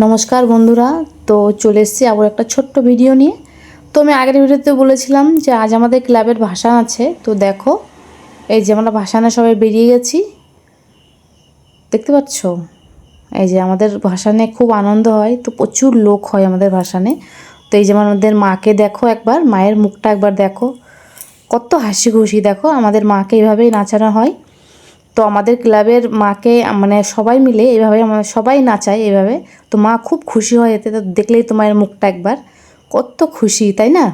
নমস্কার বন্ধুরা, তো চলে এসেছি আবার একটা ছোট্ট ভিডিও নিয়ে। তো আমি আগের ভিডিওতে বলেছিলাম যে আজ আমাদের ক্লাবের ভাসান আছে। তো দেখো, এই যে আমরা ভাসানে সবাই বেরিয়ে গেছি। দেখতে পাচ্ছ? এই যে আমাদের ভাসানে খুব আনন্দ হয়, তো প্রচুর লোক হয় আমাদের ভাসানে। তো এই যে আমাদের মাকে দেখো একবার, মায়ের মুখটা একবার দেখো। কত হাসি খুশি দেখো, আমাদের মাকে এইভাবেই নাচানো হয়। তো আমাদের ক্লাবের মাকে মানে সবাই মিলে এইভাবে আমরা সবাই নাচায় এইভাবে তো মা খুব খুশি হয় এতে, তো দেখলেই তো মায়ের মুখটা একবার। কত খুশি, তাই না?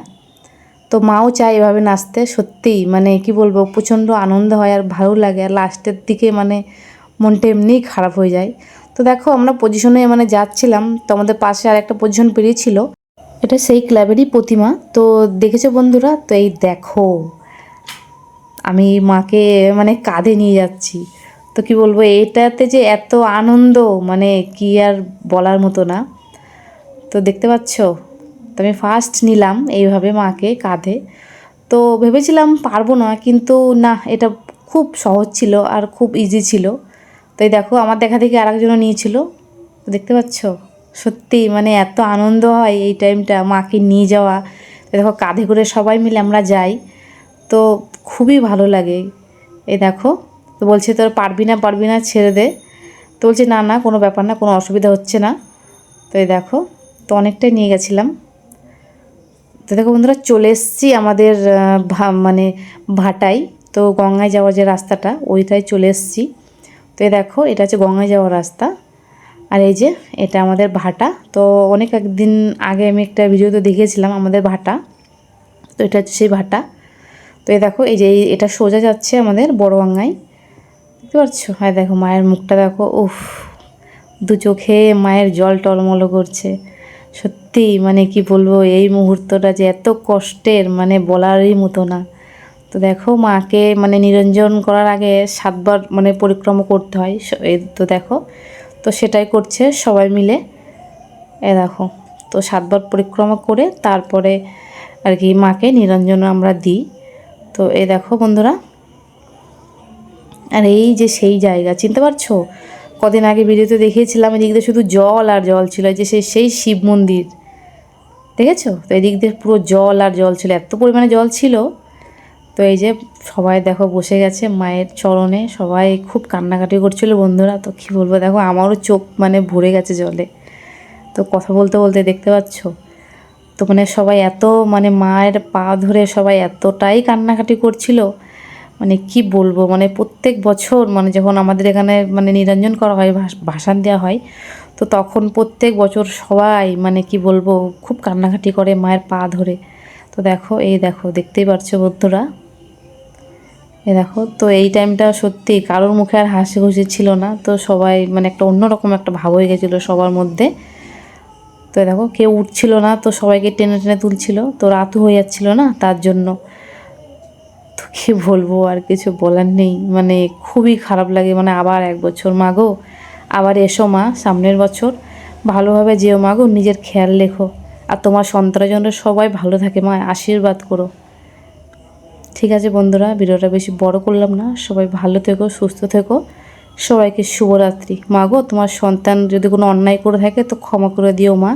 তো মাও চায় এভাবে নাচতে, সত্যিই মানে কি বলব, প্রচণ্ড আনন্দ হয় আর ভালো লাগে। আর লাস্টের দিকে মানে মনটা এমনিই খারাপ হয়ে যায়। তো দেখো, আমরা পজিশনে মানে যাচ্ছিলাম, তো আমাদের পাশে আর একটা পজিশন পেরিয়েছিল এটা সেই ক্লাবেরই প্রতিমা। তো দেখেছ বন্ধুরা? তো এই দেখো। আমি মাকে মানে কাঁধে নিয়ে যাচ্ছি। তো কি বলব, এটাতে যে এত আনন্দ মানে কি আর বলার মতো না। তো দেখতে পাচ্ছ, তো আমি ফার্স্ট নিলাম এইভাবে মাকে কাঁধে। তো ভেবেছিলাম পারব না, কিন্তু না, এটা খুব সহজ ছিল আর খুব ইজি ছিল। তো এই দেখো, আমার দেখা দেখি আরেকজনও নিয়েছিল। দেখতে পাচ্ছ, সত্যি মানে এত আনন্দ হয় এই টাইমটা মাকে নিয়ে যাওয়া। দেখো, কাঁধে করে সবাই মিলে আমরা যাই। তো খুবই ভালো লাগে। এই দেখো, তো বলছে, তোর পারবি না পারবি না, ছেড়ে দে। তো বলছে, না না, কোনো ব্যাপার না, কোনো অসুবিধা হচ্ছে না। তো এই দেখো, তো অনেকটাই নিয়ে গেছিলাম। তো দেখো বন্ধুরা, চলে এসেছি আমাদের মানে ভাটাই তো গঙ্গায় যাওয়ার যে রাস্তাটা ওইটাই চলে এসেছি। তো এই দেখো, এটা হচ্ছে গঙ্গায় যাওয়ার রাস্তা। আর এই যে, এটা আমাদের ভাটা। তো অনেক একদিন আগে আমি একটা ভিডিওতে দেখিয়েছিলাম আমাদের ভাটা। তো এটা হচ্ছে সেই ভাটা। তো এই দেখো, এই যে এটা সোজা যাচ্ছে আমাদের বড় গঙ্গায় দেখতে পাচ্ছ? হ্যাঁ দেখো, মায়ের মুখটা দেখো, উফ। দু চোখে মায়ের জল টলমলো করছে। সত্যি মানে কি বলব, এই মুহূর্তটা যে এত কষ্টের মানে বলারই মতো না। তো দেখো, মাকে মানে নিরঞ্জন করার আগে সাতবার মানে পরিক্রমা করতে হয় তো দেখো। তো সেটাই করছে সবাই মিলে। এ দেখো, তো সাতবার পরিক্রমা করে তারপরে আর কি মাকে নিরঞ্জন আমরা দিই। তো এই দেখো বন্ধুরা, আর এই যে সেই জায়গা, চিনতে পারছ? কদিন আগে ভিডিওতে দেখিয়েছিলাম, এদিক দিয়ে শুধু জল আর জল ছিল যে সেই সেই শিব মন্দির, দেখেছ? তো এদিক দিয়ে পুরো জল আর জল ছিল, এত পরিমাণে জল ছিল। তো এই যে সবাই দেখো বসে গেছে মায়ের চরণে, সবাই খুব কান্নাকাটি করছিল বন্ধুরা, তো কী বলব, দেখো আমারও চোখ মানে ভরে গেছে জলে। তো কথা বলতে বলতে দেখতে পাচ্ছ? তো মানে সবাই এত মানে মায়ের পা ধরে সবাই এতটাই কান্নাকাটি করছিল মানে কি বলব? মানে প্রত্যেক বছর মানে যখন আমাদের এখানে মানে নিরঞ্জন করা হয় ভাসান দেওয়া হয়, তো তখন প্রত্যেক বছর সবাই মানে কি বলব? খুব কান্নাকাটি করে মায়ের পা ধরে। তো দেখো, এই দেখো, দেখতেই পারছ বন্ধুরা? এ দেখো, তো এই টাইমটা সত্যি কারোর মুখে আর হাসি খুশি ছিল না। তো সবাই মানে একটা অন্যরকম একটা ভাব হয়ে গেছিল সবার মধ্যে। তো দেখো, কেউ উঠছিল না, তো সবাইকে টেনে টেনে তুলছিল। তো রাতও হয়ে যাচ্ছিল না, তার জন্য। তো কী বলব, আর কিছু বলার নেই। মানে খুবই খারাপ লাগে মানে আবার এক বছর মাগো আবার এসো মা, সামনের বছর। ভালোভাবে যেও মাগো নিজের খেয়াল রেখো। আর তোমার সন্তানের সবাই ভালো থাকে, মা, আশীর্বাদ করো। ঠিক আছে বন্ধুরা, ভিডিওটা বেশি বড় করলাম না। সবাই ভালো থেকো, সুস্থ থেকো। সবাইকে শুভরাত্রি। মা গো, তোমার সন্তান যদি কোনো অন্যায় করে থাকে তো ক্ষমা করে দিও মা।